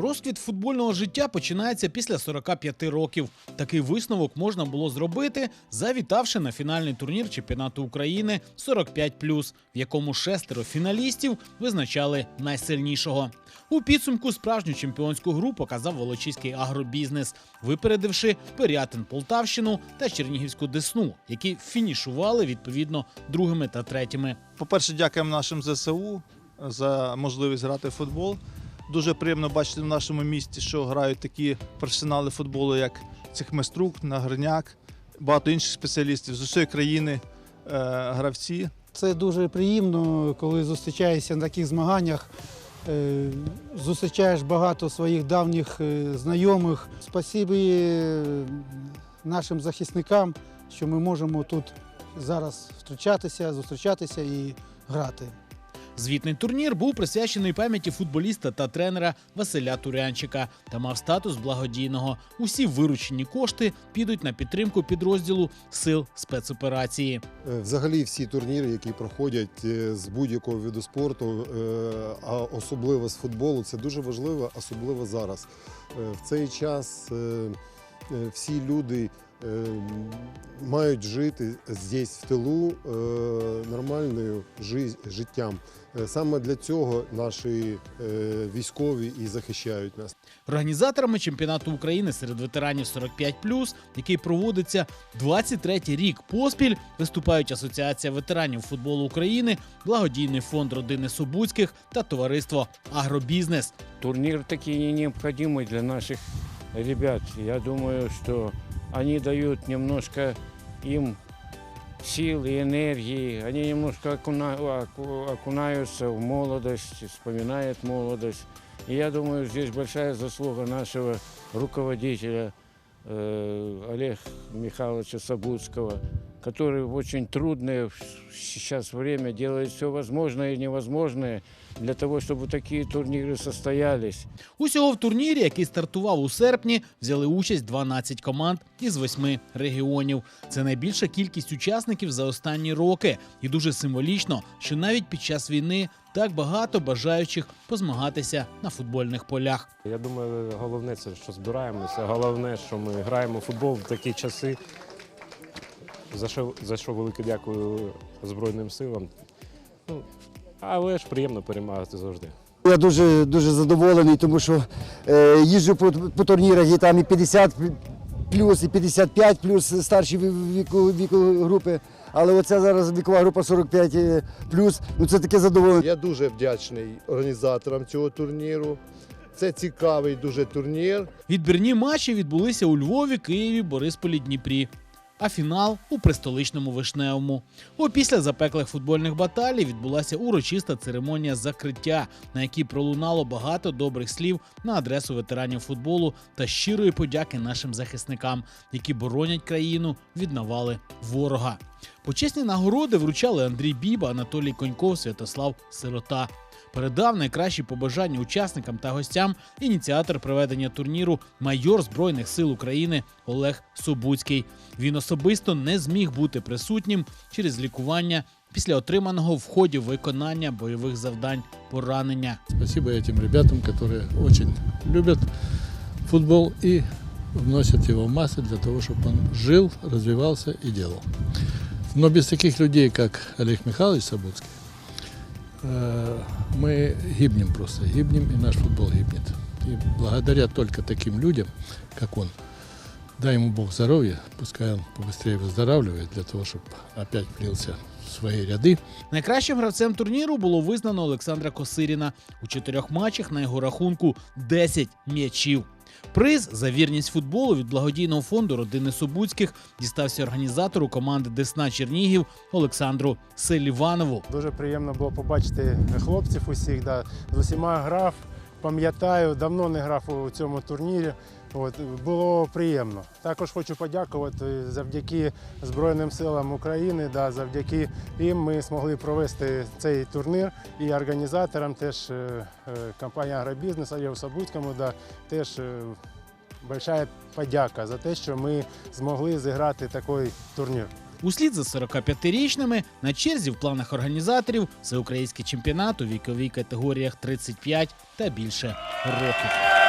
Розквіт футбольного життя починається після 45 років. Такий висновок можна було зробити, завітавши на фінальний турнір чемпіонату України 45+, в якому шестеро фіналістів визначали найсильнішого. У підсумку справжню чемпіонську гру показав волочиський агробізнес, випередивши Пирятин Полтавщину та Чернігівську Десну, які фінішували відповідно другими та третіми. По-перше, дякуємо нашим ЗСУ за можливість грати в футбол. Дуже приємно бачити в нашому місті, що грають такі професіонали футболу, як Цехместрук, Нагорняк, багато інших спеціалістів з усієї країни е, гравці. Це дуже приємно, коли зустрічаєшся на таких змаганнях. е, Зустрічаєш багато своїх давніх е, знайомих. Спасибі нашим захисникам, що ми можемо тут зараз зустрічатися, зустрічатися і грати. Звітний турнір був присвячений пам'яті футболіста та тренера Василя Турянчика та мав статус благодійного. Усі виручені кошти підуть на підтримку підрозділу сил спецоперації. Е, Взагалі всі турніри, які проходять е, з будь-якого виду спорту, е, а особливо з футболу, це дуже важливо, особливо зараз. В цей час всі люди мають жити здесь, в тилу, е, нормальною жи- життям. Е, Саме для цього наші е, військові і захищають нас. Організаторами чемпіонату України серед ветеранів 45+, який проводиться 23-й рік поспіль, виступають Асоціація ветеранів футболу України, благодійний фонд родини Собуцьких та товариство Агробізнес. Турнир таки не необходимый для наших ребят. Я думаю, что они дают немножко им сил и энергии. Они немножко окуна- оку- окунаются в молодость, вспоминают молодость. И я думаю, здесь большая заслуга нашего руководителя э, Олега Михайловича Сабудского, который в очень трудное в- сейчас время делает все возможное и невозможное для того, чтобы такие турниры состоялись. Усього в турнірі, який стартував у серпні, взяли участь 12 команд із 8 регіонів. Це найбільша кількість учасників за останні роки, і дуже символічно, що навіть під час війни так багато бажаючих позмагатися на футбольних полях. Я думаю, головне це, що збираємося. Головне, що ми граємо в футбол в такі часи. За що, за що велике дякую Збройним силам. Ну, але ж приємно перемагати завжди. Я дуже дуже задоволений, тому що е, їжджу по, по турнірах і там і 50 плюс, і 55 плюс старші ві- віку, віку групи. Але оця зараз вікова група 45 е, плюс. Ну це таке задоволення. Я дуже вдячний організаторам цього турніру. Це цікавий дуже турнір. Відбірні матчі відбулися у Львові, Києві, Борисполі, Дніпрі. А фінал у престоличному Вишневому. Опісля запеклих футбольних баталій відбулася урочиста церемонія закриття, на якій пролунало багато добрих слів на адресу ветеранів футболу та щирої подяки нашим захисникам, які боронять країну від навали ворога. Почесні нагороди вручали Андрій Біба, Анатолій Коньков, Святослав Сирота Передав найкращі побажання учасникам та гостям ініціатор проведення турніру майор Збройних сил України Олег Собуцький. Він особисто не зміг бути присутнім через лікування після отриманого в ході виконання бойових завдань поранення. Спасибо этим ребятам, которые очень любят футбол и вносят его в массы для того, чтобы он жил, развивался и делал. Но без таких людей, как Олег Михайлович Сабурский, э, мы гибнем просто, гибнем, и наш футбол гибнет. И благодаря только таким людям, как он, дай ему Бог здоровья, пускай он побыстрее выздоравливает, для того, чтобы опять влился в свои ряды. Найкращим гравцем турніру було визнано Олександра Косиріна. У чотирьох матчах на його рахунку 10 м'ячів. Приз за вірність футболу від благодійного фонду родини Собуцьких дістався організатору команди Десна Чернігів Олександру Селіванову. Дуже приємно було побачити хлопців усіх. Да. З усіма грав, пам'ятаю, давно не грав у цьому турнірі. От, було приємно. Також хочу подякувати завдяки Збройним силам України. Да, завдяки їм ми змогли провести цей турнір і організаторам теж е, е, компанія Агробізнес Олегу Сабудському, да, теж большая подяка за те, що ми змогли зіграти такий турнір. Услід за 45-річними на черзі в планах організаторів всеукраїнський чемпіонат у віковій категоріях 35 та більше років.